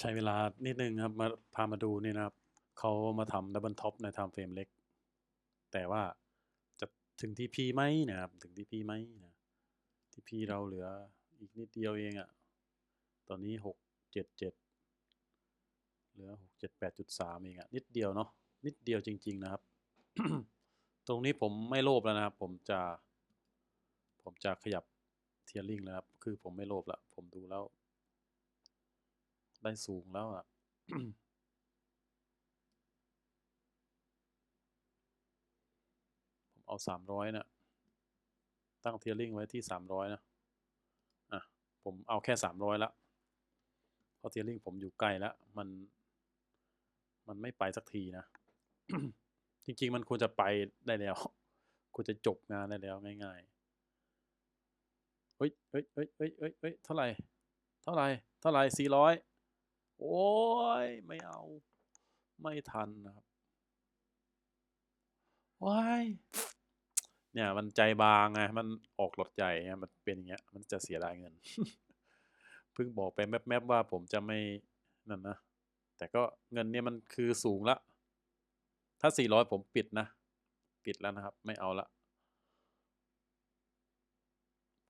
ใช้เวลานิดนึงครับมาพามาดูนี่นะครับเขามาทำดับเบิลท็อปในไทม์เฟรมเล็ก แต่ว่าจะถึงที่พีไหมนะครับ ถึงที่พีไหมนะที่พีเราเหลืออีกนิดเดียวเองอะ่ะ ตอนนี้หกเจ็ดเจ็ดเหลือหกเจ็ดแปดจุดสามเองอะ่ะ นิดเดียวเนาะนิดเดียวจริง ๆ นะครับ ตรงนี้ผมไม่โลภแล้วนะครับ ผมจะ ผมจะขยับเทียร์ลิงแล้วครับ คือผมไม่โลภละผมดูแล้ว ได้สูงแล้วอะผมเอาสามร้อยนะตั้งเทียริงไว้ที่สามร้อยนะอะผมเอาแค่สามร้อยละเพราะเทียริงผมอยู่ใกล้แล้วมัน มันไม่ไปสักทีนะ จริง ๆ มันควรจะไปได้แล้วควรจะจบงานได้แล้วง่ายๆเฮ้ยเฮ้ยเฮ้ยเฮ้ยเฮ้ยเฮ้ยเท่าไหร่ เท่าไหร่ เท่าไหร่สี่ร้อย โอ้ยไม่เอาไม่ทันนะครับว้ายเนี่ยมันใจบางไงมันออกรถใหญ่ไงมันเป็นอย่างเงี้ย มันจะเสียดายเงิน เพิ่งบอกไปแมบๆว่าผมจะไม่นั่นนะ แต่ก็เงินเนี่ยมันคือสูงละ ถ้า 400 ผมปิดนะ ปิดแล้วนะครับ ไม่เอาละ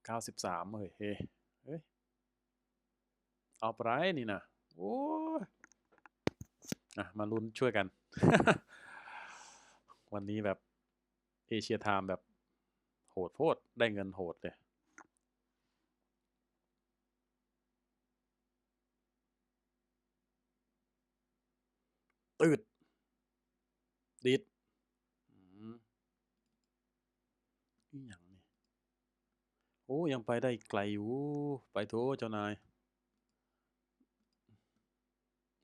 93เฮ้ยเฮ้ยเฮ้ยเอาไปนี่นะ โอ้ยอะมาลุ้นช่วยกัน วันนี้แบบเอเชียไทม์แบบโหดโพดได้เงินโหดเลยตืดดิดอืมอีหยังนี่ โอ้ ยังไปได้ไกลอยู่ ไปโถเจ้านาย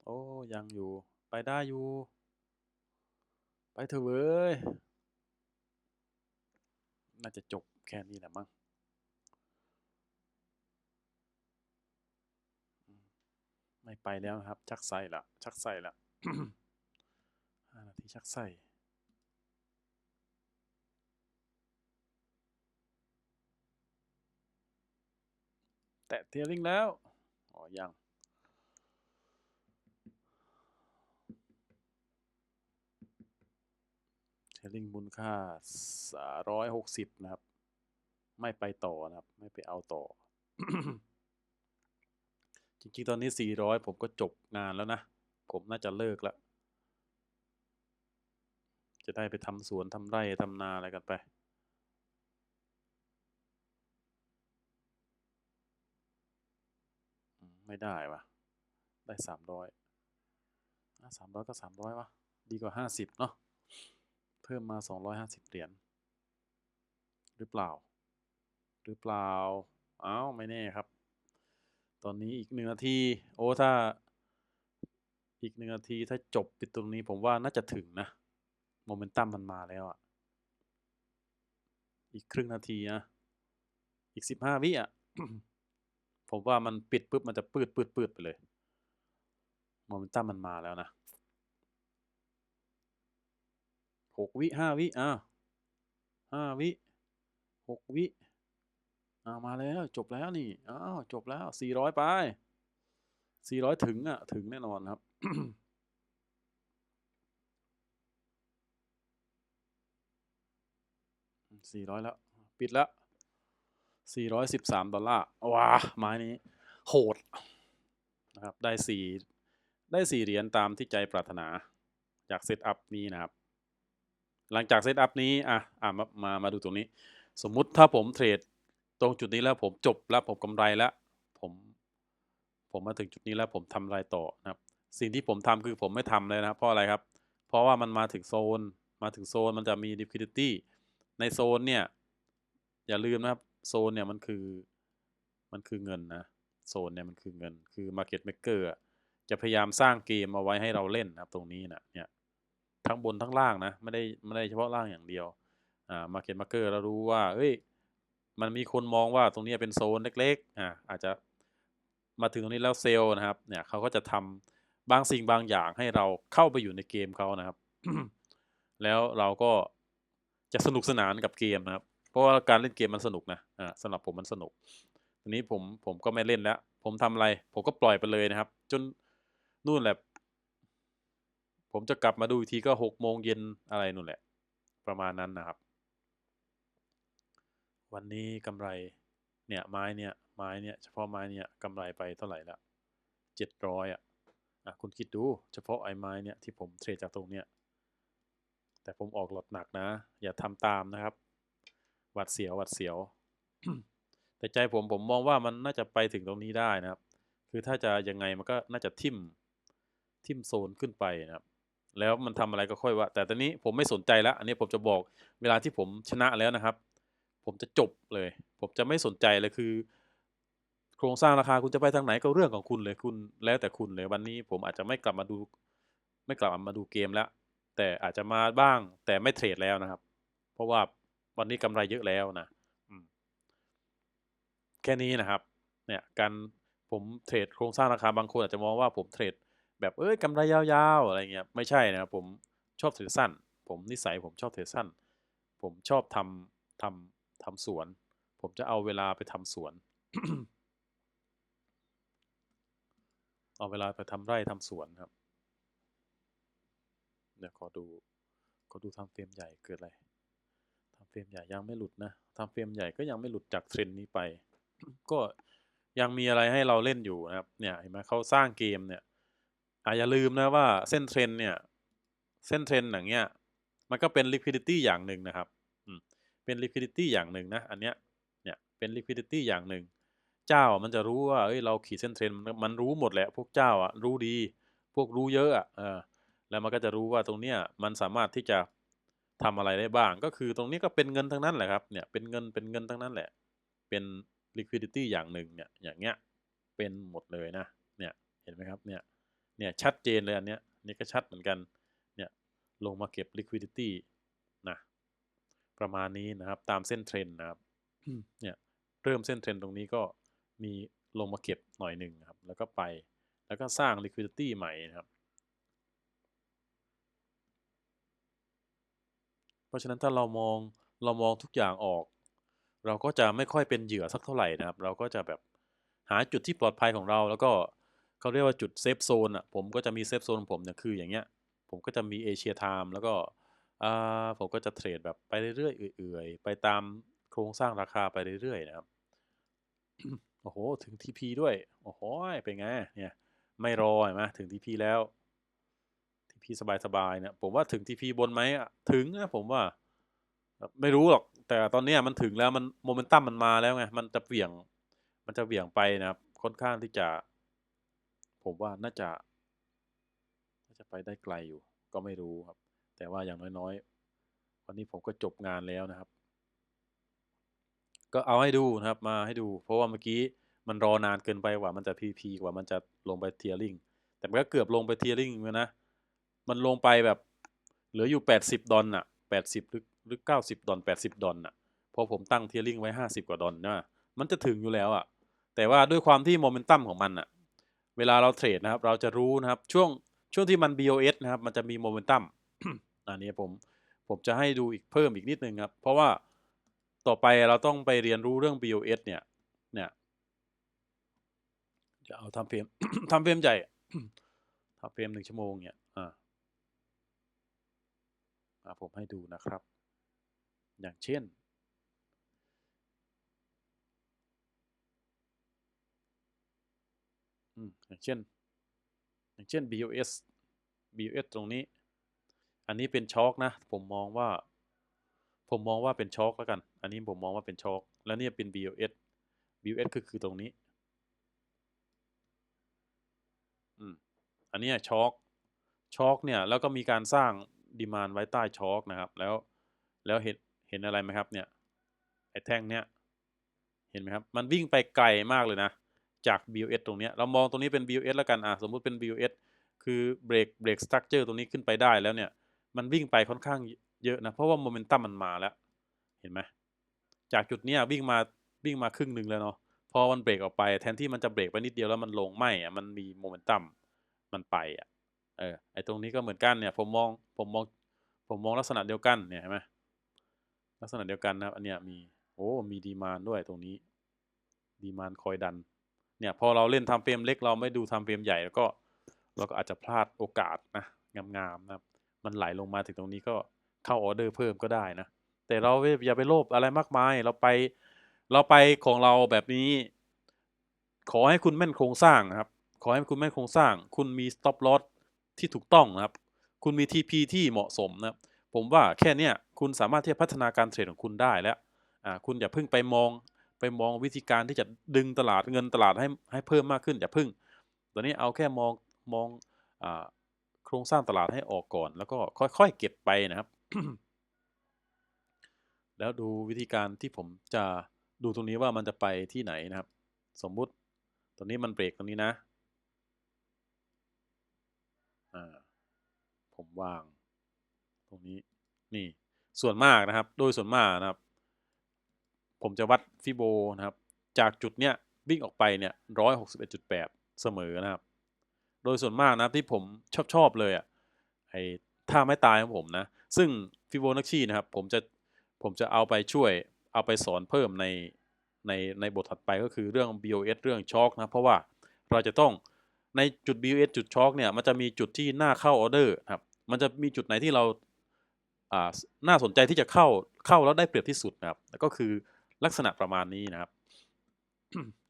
โอ้ ยังอยู่ ไปได้อยู่ ไปเถอะเว้ย น่าจะจบแค่นี้แหละมั้งไม่ไปแล้วครับ ชักใส่ละชักใส่ละห้านาทีชักใส่แตะเทียริงแล้ว อ๋อ ยัง เท ลลิงมูลค่า360นะครับ ไม่ไปต่อนะครับ ไม่ไปเอาต่อ จริงๆ ตอนนี้400ผมก็จบงานแล้วนะ ผมน่าจะเลิกแล้ว จะได้ไปทำสวนทำไร่ทำนาอะไรกันไปไม่ได้วะได้300อะ300ก็300วะดีกว่า50เนาะ เพิ่มมา 250 เหรียญหรือเปล่า หรือเปล่า อ้าว ไม่แน่ครับ ตอนนี้อีกหนึ่งนาที โอ้ถ้า อีกหนึ่งนาทีถ้าจบปิดตรงนี้ผมว่าน่าจะถึงนะ โมเมนตัมมันมาแล้วอะอีกครึ่งนาทีนะอีก15วิอะ ผมว่ามันปิดปุ๊บมันจะปืดปืดปืดไปเลย โมเมนตัมมันมาแล้วนะ หกวิห้าวิอ้าห้าวิหกวิอ้ามาแล้วจบแล้วนี่อ้าวจบแล้วสี่ร้อยไปสี่ร้อยถึงอะถึงแน่นอนครับสี่ร้อยแล้ว ปิดแล้วสี่ร้อยสิบสามดอลลาร์ว้าไม้นี้ โหดนะครับได้สี่ได้สี่เหรียญตามที่ใจปรารถนา จากเซตอัพนี้นะครับ หลังจากเซตอัพนี้อะอะมามามาดูตรงนี้ สมมุติถ้าผมเทรดตรงจุดนี้แล้วผมจบแล้วผมกำไรแล้วผมผมมาถึงจุดนี้แล้วผมทำอะไรต่อนะครับ สิ่งที่ผมทำคือผมไม่ทำเลยนะครับเพราะอะไรครับ เพราะว่ามันมาถึงโซน มาถึงโซนมันจะมี liquidity ในโซนเนี่ย อย่าลืมนะครับโซนเนี่ยมันคือมันคือเงินนะโซนเนี่ยมันคือเงินคือ market maker อะจะพยายามสร้างเกมมาไว้ให้เราเล่นนะครับตรงนี้นะเนี่ย ทั้งบนทั้งล่างนะไม่ได้ไม่ได้เฉพาะล่างอย่างเดียวอ่า market maker เรารู้ว่าเอ้ยมันมีคนมองว่าตรงนี้เป็นโซนเล็กๆอ่าอาจจะมาถึงตรงนี้แล้วเซลล์นะครับเนี่ยเขาก็จะทำบางสิ่งบางอย่างให้เราเข้าไปอยู่ในเกมเขานะครับ แล้วเราก็จะสนุกสนานกับเกมนะครับ เพราะว่าการเล่นเกมมันสนุกนะอ่าสำหรับผมมันสนุกทีนี้ผมผมก็ไม่เล่นแล้ว ผมทำอะไร ผมก็ปล่อยไปเลยนะครับ จนนู่นแหละ ผมจะกลับมาดูอีกทีก็หกโมงเย็นอะไรนู่นแหละ ประมาณนั้นนะครับ วันนี้กำไรเนี่ยไม้เนี่ยไม้เนี่ยเฉพาะไม้เนี่ยกำไรไปเท่าไหร่ละเจ็ดร้อยอะคุณคิดดูเฉพาะไอ้ไม้เนี่ยที่ผมเทรดจากตรงเนี้ยแต่ผมออกหลอดหนักนะ อย่าทำตามนะครับหวัดเสียวหวัดเสียว แต่ใจผมผมมองว่ามันน่าจะไปถึงตรงนี้ได้นะครับ คือถ้าจะยังไงมันก็น่าจะทิ่มทิ่มโซนขึ้นไปนะครับ แล้วมันทำอะไรก็ค่อยว่า แต่ตอนนี้ผมไม่สนใจแล้ว อันนี้ผมจะบอกเวลาที่ผมชนะแล้วนะครับ ผมจะจบเลย ผมจะไม่สนใจเลยคือ โครงสร้างราคาคุณจะไปทางไหนก็เรื่องของคุณเลยคุณแล้วแต่คุณเลยวันนี้ผมอาจจะไม่กลับมาดู ไม่กลับมาดูเกมแล้ว แต่อาจจะมาบ้าง แต่ไม่เทรดแล้วนะครับ เพราะว่าวันนี้กำไรเยอะแล้วนะแค่นี้นะครับ เนี่ยการผมเทรดโครงสร้างราคาบางคนอาจจะมองว่าผมเทรด แบบเอ้ยกำไรยาวๆอะไรเงี้ยไม่ใช่นะครับผมชอบเทรดสั้น ผมนิสัยผมชอบเทรดสั้น ผมชอบทำทำทำสวน ผมจะเอาเวลาไปทำสวน เอาเวลาไปทำไร่ทำสวนครับเดี๋ยวขอดูขอดูทำเฟรมใหญ่เกิดอะไรทำเฟรมใหญ่ยังไม่หลุดนะทำเฟรมใหญ่ก็ยังไม่หลุดจากเทรนด์นี้ไป ก็ยังมีอะไรให้เราเล่นอยู่นะครับ เนี่ยเห็นไหมเขาสร้างเกมเนี่ย อะอย่าลืมนะว่าเส้นเทรนเนี่ยเส้นเทรนอย่างเงี้ยมันก็เป็น liquidity อย่างหนึ่งนะครับเป็น liquidity อย่างหนึ่งนะอันเนี้ยเนี่ยเป็น liquidity อย่างหนึ่งเจ้ามันจะรู้ว่าเอ้ยเราขีดเส้นเทรนมันรู้หมดแหละพวกเจ้าอะรู้ดี พวกรู้เยอะอะเออแล้วมันก็จะรู้ว่าตรงเนี้ยมันสามารถที่จะทำอะไรได้บ้าง ก็คือตรงนี้ก็เป็นเงินทั้งนั้นแหละครับเนี่ยเป็นเงินเป็นเงินทั้งนั้นแหละ เป็น liquidity อย่างหนึ่งเนี่ยอย่างเงี้ยเป็นหมดเลยนะเนี่ยเห็นไหมครับเนี่ย เนี่ยชัดเจนเลยอันเนี้ยนี่ก็ชัดเหมือนกันเนี่ยลงมาเก็บ liquidity นะประมาณนี้นะครับตามเส้นเทรนด์นะครับเนี่ยเริ่มเส้นเทรนด์ตรงนี้ก็มีลงมาเก็บหน่อยหนึ่งครับ แล้วก็ไปแล้วก็สร้าง liquidity ใหม่นะครับ เพราะฉะนั้นถ้าเรามองเรามองทุกอย่างออก เราก็จะไม่ค่อยเป็นเหยื่อสักเท่าไหร่นะครับ เราก็จะแบบหาจุดที่ปลอดภัยของเราแล้วก็ เขาเรียกว่าจุดเซฟโซนอะผมก็จะมีเซฟโซนของผมเนี่ยคืออย่างเงี้ย ผมก็จะมีเอเชียไทม์แล้วก็อ่าผมก็จะเทรดแบบไปเรื่อยๆเอื่อยๆ ไปตามโครงสร้างราคาไปเรื่อยๆนะครับโอ้โห ถึง TP ด้วย โอ้โห เป็นไง เนี่ย ไม่รอเห็นไหมถึง TP แล้ว TP สบายๆเนี่ย ผมว่าถึง TP บนไหมถึงนะผมว่า ไม่รู้หรอก แต่ตอนเนี้ยมันถึงแล้ว มันโมเมนตัมมันมาแล้วไง มันจะเหวี่ยง มันจะเหวี่ยงไปนะครับ ค่อนข้างที่จะ ผมว่าน่าจะน่าจะไปได้ไกลอยู่ ก็ไม่รู้ครับ แต่ว่าอย่างน้อยๆ วันนี้ผมก็จบงานแล้วนะครับ ก็เอาให้ดูนะครับมาให้ดู เพราะว่าเมื่อกี้มันรอนานเกินไปกว่ามันจะ PP กว่ามันจะลงไปเทียริงแต่มันก็เกือบลงไปเทียริงแล้วนะ มันลงไปแบบเหลืออยู่ 80 ดอลน่ะ 80 หรือหรือ 90 ดอล80 ดอลน่ะเพราะผมตั้งเทียริงไว้ 50 กว่าดอลนะมันจะถึงอยู่แล้วอะแต่ว่าด้วยความที่โมเมนตัมของมันอะ เวลาเราเทรดนะครับ เราจะรู้นะครับช่วงช่วงที่มัน BOS นะครับ มันจะมีโมเมนตัมอันนี้ผมผมจะให้ดูอีกเพิ่มอีกนิดนึงครับ เพราะว่าต่อไปเราต้องไปเรียนรู้เรื่อง BOS เนี่ย เนี่ย จะเอาทำเฟรมทำเฟรมใหญ่ทำเฟรมหนึ่งชั่วโมงเนี่ย อ่าอ่าผมให้ดูนะครับ อย่างเช่น อย่างเช่น อย่างเช่น BOS BOS ตรงนี้ อันนี้เป็นช็อคนะ ผมมองว่า ผมมองว่าเป็นช็อคแล้วกัน อันนี้ผมมองว่าเป็นช็อคแล้วเนี่ยเป็น BOS BOS คือคือตรงนี้ อืม อันนี้ช็อคช็อคเนี่ย แล้วก็มีการสร้างดีมานไว้ใต้ช็อคนะครับ แล้ว แล้วเห็น เห็นอะไรไหมครับ เนี่ย ไอ้แท่งเนี้ยเห็นไหมครับ มันวิ่งไปไกลมากเลยนะ จาก BOS ตรงนี้เรามองตรงนี้เป็น BOS แล้วกันอะสมมุติเป็น BOS คือเบรกเบรกสตรัคเจอร์ตรงนี้ขึ้นไปได้แล้วเนี่ย มันวิ่งไปค่อนข้างเยอะนะ เพราะว่าโมเมนตัมมันมาแล้ว เห็นไหมจากจุดนี้วิ่งมาวิ่งมาครึ่งหนึ่งแล้วเนาะพอมันเบรกออกไป แทนที่มันจะเบรกไปนิดเดียวแล้วมันลงไม่อะมันมีโมเมนตัมมันไปอะเออไอตรงนี้ก็เหมือนกันเนี่ยผมมองผมมองผมมองลักษณะเดียวกันเนี่ยเห็นไหมลักษณะเดียวกันนะอันเนี้ยมีโอ้มีดีมานด้วยตรงนี้ ดีมานคอยดัน เนี่ยพอเราเล่นทำเฟรมเล็กเราไม่ดูทำเฟรมใหญ่แล้วก็เราก็อาจจะพลาดโอกาสนะงามๆนะครับมันไหลลงมาถึงตรงนี้ก็เข้าออเดอร์เพิ่มก็ได้นะ แต่เราอย่าไปโลภอะไรมากมายเราไปเราไปของเราแบบนี้ ขอให้คุณแม่นโครงสร้างนะครับ ขอให้คุณแม่นโครงสร้าง คุณมี stop loss ที่ถูกต้องนะครับ คุณมี TP ที่เหมาะสมนะครับผมว่าแค่เนี้ยคุณสามารถที่จะพัฒนาการเทรดของคุณได้แล้วอ่าคุณอย่าเพิ่งไปมอง ไปมองวิธีการที่จะดึงตลาดเงินตลาดให้ให้เพิ่มมากขึ้นอย่าเพิ่ง ตอนนี้เอาแค่มองมองอโครงสร้างตลาดให้ออกก่อน แล้วก็ค่อยๆเก็บไปนะครับ แล้วดูวิธีการที่ผมจะดูตรงนี้ว่ามันจะไปที่ไหนนะครับ สมมุติตอนนี้มันเบรกตรงนี้นะผมวาง ตรงนี้นี่ส่วนมากนะครับ โดยส่วนมากนะครับ ผมจะวัดฟิโบนะครับ จากจุดเนี้ยวิ่งออกไปเนี่ยร้อยหกสิบเอ็ดจุดแปดเสมอนะครับ โดยส่วนมากนะที่ผมชอบชอบเลยอะไอ้ท่าไม่ตายของผมนะ ซึ่งฟิโบนัชชีนะครับ ผมจะผมจะเอาไปช่วยเอาไปสอนเพิ่มในในในบทถัดไปก็คือเรื่อง BOS เรื่องช็อคนะ เพราะว่าเราจะต้องในจุด BOS จุดช็อคเนี่ยมันจะมีจุดที่น่าเข้าออเดอร์ครับ มันจะมีจุดไหนที่เราอ่าน่าสนใจที่จะเข้าเข้าแล้วได้เปรียบที่สุดนะครับแล้วก็คือ ลักษณะประมาณนี้นะครับ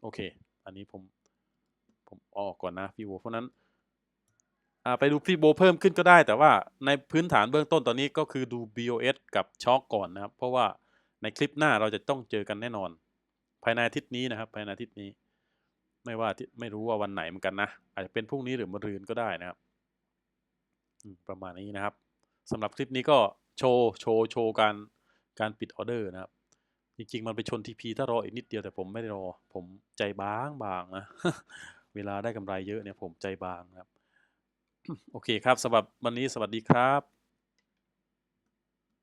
โอเค อันนี้ผมผมออกก่อนนะฟีโบเพราะนั้นไปดูฟีโบเพิ่มขึ้นก็ได้ แต่ว่าในพื้นฐานเบื้องต้นตอนนี้ก็คือดู BOS กับช็อคก่อนนะครับ เพราะว่าในคลิปหน้าเราจะต้องเจอกันแน่นอน ภายในอาทิตย์นี้นะครับ ภายในอาทิตย์นี้ ไม่ว่าไม่รู้ว่าวันไหนเหมือนกันนะ อาจจะเป็นพรุ่งนี้หรือมะรืนก็ได้นะครับประมาณนี้นะครับสำหรับคลิปนี้ก็โชว์โชว์โชว์การการปิดออเดอร์นะครับ จริงๆ มันไปชนทีพีถ้ารออีกนิดเดียวแต่ผมไม่ได้รอ ผมใจบางบางนะ เวลาได้กำไรเยอะเนี่ยผมใจบางครับ โอเคครับสำหรับวันนี้สวัสดีครับ